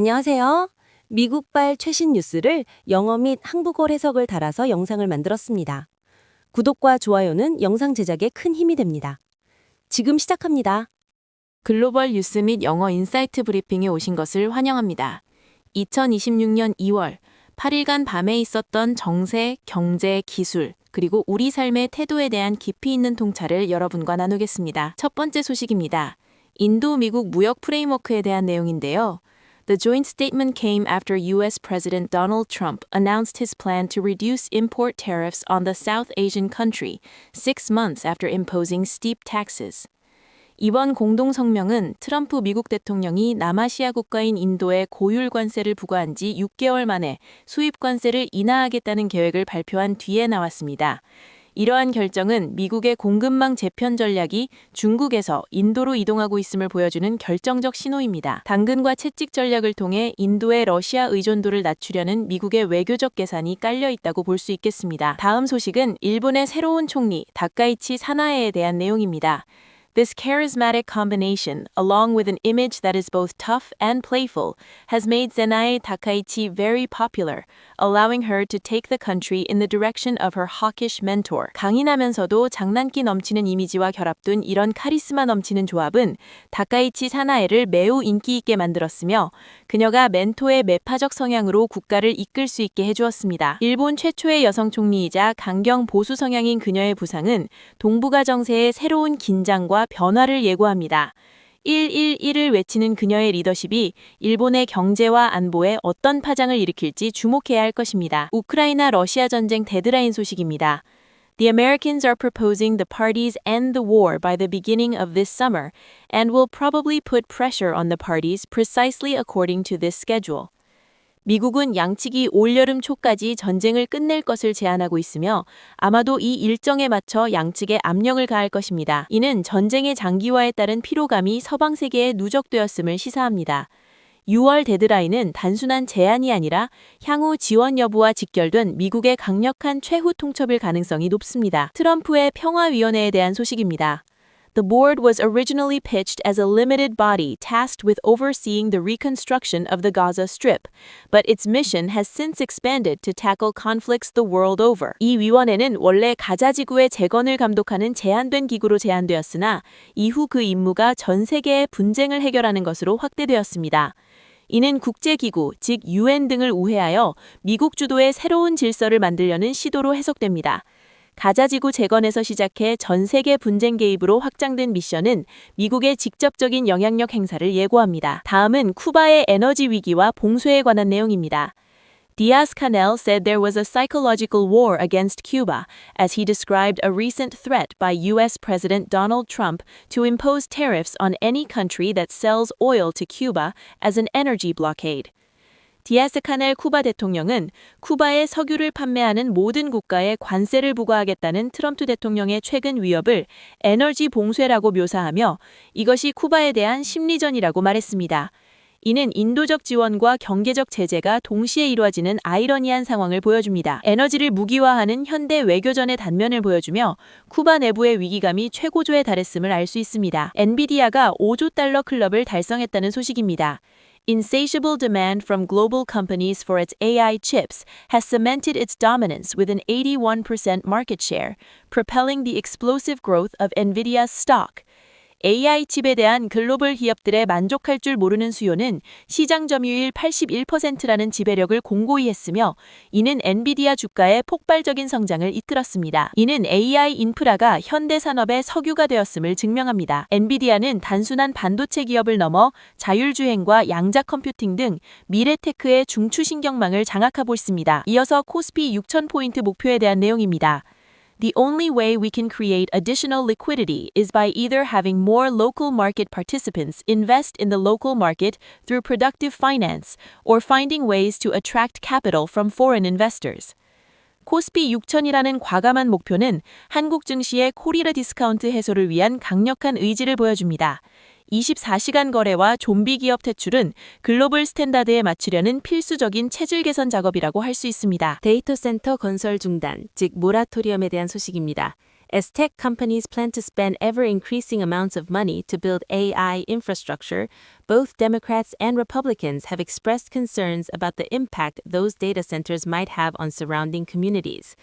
안녕하세요. 미국발 최신 뉴스를 영어 및 한국어 해석을 달아서 영상을 만들었습니다. 구독과 좋아요는 영상 제작에 큰 힘이 됩니다. 지금 시작합니다. 글로벌 뉴스 및 영어 인사이트 브리핑에 오신 것을 환영합니다. 2026년 2월 8일간 밤에 있었던 정세, 경제, 기술, 그리고 우리 삶의 태도에 대한 깊이 있는 통찰을 여러분과 나누겠습니다. 첫 번째 소식입니다. 인도 미국 무역 프레임워크에 대한 내용인데요. The joint statement came after US President Donald Trump announced his plan to reduce import tariffs on the South Asian country six months after imposing steep taxes. 이번 공동 성명은 트럼프 미국 대통령이 남아시아 국가인 인도에 고율 관세를 부과한 지 6개월 만에 수입 관세를 인하하겠다는 계획을 발표한 뒤에 나왔습니다. 이러한 결정은 미국의 공급망 재편 전략이 중국에서 인도로 이동하고 있음을 보여주는 결정적 신호입니다. 당근과 채찍 전략을 통해 인도의 러시아 의존도를 낮추려는 미국의 외교적 계산이 깔려 있다고 볼 수 있겠습니다. 다음 소식은 일본의 새로운 총리 다카이치 사나에에 대한 내용입니다. This charismatic combination, along with an image that is both tough and playful, has made Zenae Takaichi very popular, allowing her to take the country in the direction of her hawkish mentor. 강인하면서도 장난기 넘치는 이미지와 결합된 이런 카리스마 넘치는 조합은 다카이치 사나에를 매우 인기 있게 만들었으며 그녀가 멘토의 매파적 성향으로 국가를 이끌 수 있게 해주었습니다. 일본 최초의 여성 총리이자 강경 보수 성향인 그녀의 부상은 동북아 정세의 새로운 긴장과 변화를 예고합니다. 111을 외치는 그녀의 리더십이 일본의 경제와 안보에 어떤 파장을 일으킬지 주목해야 할 것입니다. 우크라이나 러시아 전쟁 데드라인 소식입니다. The Americans are proposing the parties end the war by the beginning of this summer and will probably put pressure on the parties precisely according to this schedule. 미국은 양측이 올여름 초까지 전쟁을 끝낼 것을 제안하고 있으며 아마도 이 일정에 맞춰 양측에 압력을 가할 것입니다. 이는 전쟁의 장기화에 따른 피로감이 서방 세계에 누적되었음을 시사합니다. 6월 데드라인은 단순한 제안이 아니라 향후 지원 여부와 직결된 미국의 강력한 최후 통첩일 가능성이 높습니다. 트럼프의 평화위원회에 대한 소식입니다. The board was originally pitched as a limited body tasked with overseeing the reconstruction of the Gaza Strip, but its mission has since expanded to tackle conflicts the world over. 이 위원회는 원래 가자 지구의 재건을 감독하는 제한된 기구로 제안되었으나 이후 그 임무가 전 세계의 분쟁을 해결하는 것으로 확대되었습니다. 이는 국제기구, 즉 UN 등을 우회하여 미국 주도의 새로운 질서를 만들려는 시도로 해석됩니다. 가자지구 재건에서 시작해 전 세계 분쟁 개입으로 확장된 미션은 미국의 직접적인 영향력 행사를 예고합니다. 다음은 쿠바의 에너지 위기와 봉쇄에 관한 내용입니다. Diaz Canel said there was a psychological war against Cuba as he described a recent threat by U.S. President Donald Trump to impose tariffs on any country that sells oil to Cuba as an energy blockade. 디아스 카넬 쿠바 대통령은 쿠바에 석유를 판매하는 모든 국가에 관세를 부과하겠다는 트럼프 대통령의 최근 위협을 에너지 봉쇄라고 묘사하며 이것이 쿠바에 대한 심리전이라고 말했습니다. 이는 인도적 지원과 경제적 제재가 동시에 이루어지는 아이러니한 상황을 보여줍니다. 에너지를 무기화하는 현대 외교전의 단면을 보여주며 쿠바 내부의 위기감이 최고조에 달했음을 알 수 있습니다. 엔비디아가 5조 달러 클럽을 달성했다는 소식입니다. Insatiable demand from global companies for its AI chips has cemented its dominance with an 81% market share, propelling the explosive growth of NVIDIA's stock. AI 칩에 대한 글로벌 기업들의 만족할 줄 모르는 수요는 시장 점유율 81%라는 지배력을 공고히 했으며 이는 엔비디아 주가의 폭발적인 성장을 이끌었습니다. 이는 AI 인프라가 현대 산업의 석유가 되었음을 증명합니다. 엔비디아는 단순한 반도체 기업을 넘어 자율주행과 양자 컴퓨팅 등 미래 테크의 중추신경망을 장악하고 있습니다. 이어서 코스피 6,000포인트 목표에 대한 내용입니다. The only way we can create additional liquidity is by either having more local market participants invest in the local market through productive finance or finding ways to attract capital from foreign investors. 코스피 6천이라는 과감한 목표는 한국 증시의 코리라 디스카운트 해소를 위한 강력한 의지를 보여줍니다. 24시간 거래와 좀비 기업 퇴출은 글로벌 스탠다드에 맞추려는 필수적인 체질 개선 작업이라고 할 수 있습니다. 데이터 센터 건설 중단, 즉 모라토리엄에 대한 소식입니다. As tech companies plan to spend ever increasing amounts of money to build AI infrastructure, both Democrats and Republicans have expressed concerns about the impact those data centers might have on surrounding communities.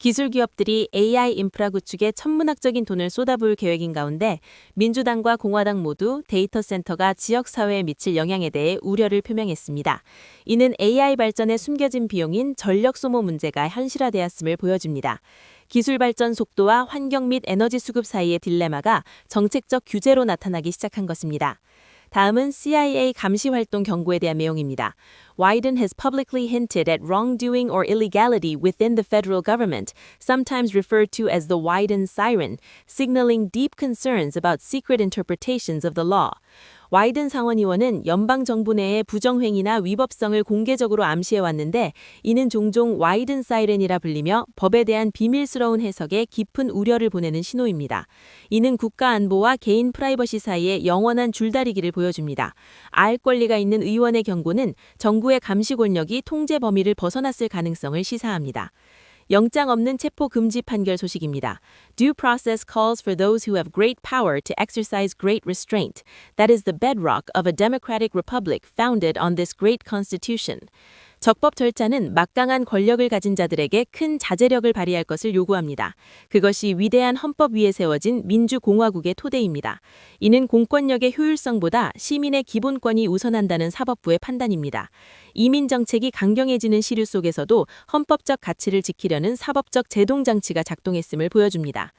기술 기업들이 AI 인프라 구축에 천문학적인 돈을 쏟아부을 계획인 가운데 민주당과 공화당 모두 데이터 센터가 지역 사회에 미칠 영향에 대해 우려를 표명했습니다. 이는 AI 발전에 숨겨진 비용인 전력 소모 문제가 현실화되었음을 보여줍니다. 기술 발전 속도와 환경 및 에너지 수급 사이의 딜레마가 정책적 규제로 나타나기 시작한 것입니다. 다음은 CIA 감시 활동 경고에 대한 내용입니다. Wyden has publicly hinted at wrongdoing or illegality within the federal government, sometimes referred to as the Wyden siren, signaling deep concerns about secret interpretations of the law. 와이든 상원의원은 연방 정부 내의 부정행위나 위법성을 공개적으로 암시해왔는데 이는 종종 와이든 사이렌이라 불리며 법에 대한 비밀스러운 해석에 깊은 우려를 보내는 신호입니다. 이는 국가 안보와 개인 프라이버시 사이의 영원한 줄다리기를 보여줍니다. 알 권리가 있는 의원의 경고는 정부의 감시 권력이 통제 범위를 벗어났을 가능성을 시사합니다. 영장 없는 체포 금지 판결 소식입니다. Due process calls for those who have great power to exercise great restraint. That is the bedrock of a democratic republic founded on this great constitution. 적법 절차는 막강한 권력을 가진 자들에게 큰 자제력을 발휘할 것을 요구합니다. 그것이 위대한 헌법 위에 세워진 민주공화국의 토대입니다. 이는 공권력의 효율성보다 시민의 기본권이 우선한다는 사법부의 판단입니다. 이민 정책이 강경해지는 시류 속에서도 헌법적 가치를 지키려는 사법적 제동 장치가 작동했음을 보여줍니다.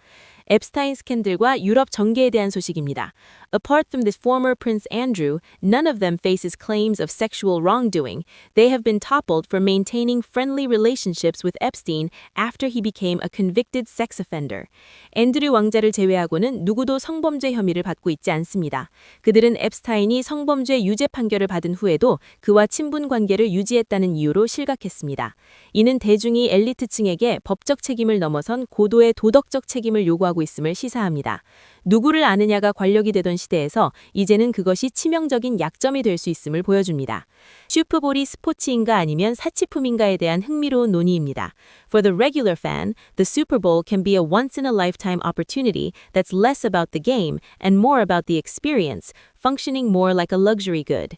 앱스타인 스캔들과 유럽 정계에 대한 소식입니다. Apart from the former Prince Andrew, none of them faces claims of sexual wrongdoing. They have been toppled for maintaining friendly relationships with Epstein after he became a convicted sex offender. 앤드류 왕자를 제외하고는 누구도 성범죄 혐의를 받고 있지 않습니다. 그들은 앱스타인이 성범죄 유죄 판결을 받은 후에도 그와 친분 관계를 유지했다는 이유로 실각했습니다. 이는 대중이 엘리트층에게 법적 책임을 넘어선 고도의 도덕적 책임을 요구하 고 있음을 시사합니다. 누구를 아느냐가 권력이 되던 시대에서 이제는 그것이 치명적인 약점이 될 수 있음을 보여줍니다. 슈퍼볼이 스포츠인가 아니면 사치품인가에 대한 흥미로운 논의입니다. For the regular fan, the Super Bowl can be a once-in-a-lifetime opportunity that's less about the game and more about the experience, functioning more like a luxury good.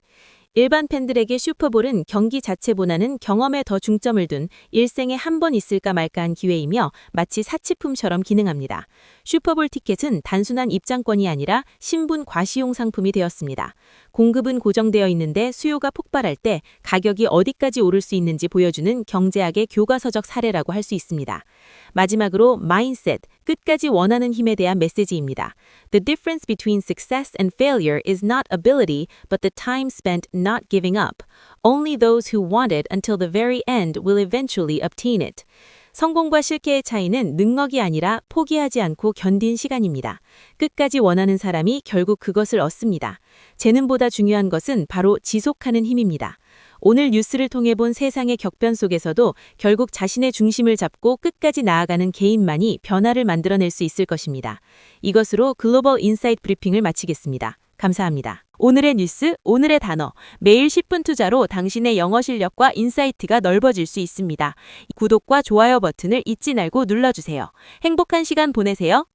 일반 팬들에게 슈퍼볼은 경기 자체보다는 경험에 더 중점을 둔 일생에 한 번 있을까 말까한 기회이며 마치 사치품처럼 기능합니다. 슈퍼볼 티켓은 단순한 입장권이 아니라 신분 과시용 상품이 되었습니다. 공급은 고정되어 있는데 수요가 폭발할 때 가격이 어디까지 오를 수 있는지 보여주는 경제학의 교과서적 사례라고 할 수 있습니다. 마지막으로 마인셋, 끝까지 원하는 힘에 대한 메시지입니다. The difference between success and failure is not ability, but the time spent not giving up. Only those who want it until the very end will eventually obtain it. 성공과 실패의 차이는 능력이 아니라 포기하지 않고 견딘 시간입니다. 끝까지 원하는 사람이 결국 그것을 얻습니다. 재능보다 중요한 것은 바로 지속하는 힘입니다. 오늘 뉴스를 통해 본 세상의 격변 속에서도 결국 자신의 중심을 잡고 끝까지 나아가는 개인만이 변화를 만들어낼 수 있을 것입니다. 이것으로 글로벌 인사이트 브리핑을 마치겠습니다. 감사합니다. 오늘의 뉴스, 오늘의 단어, 매일 10분 투자로 당신의 영어 실력과 인사이트가 넓어질 수 있습니다. 구독과 좋아요 버튼을 잊지 말고 눌러주세요. 행복한 시간 보내세요.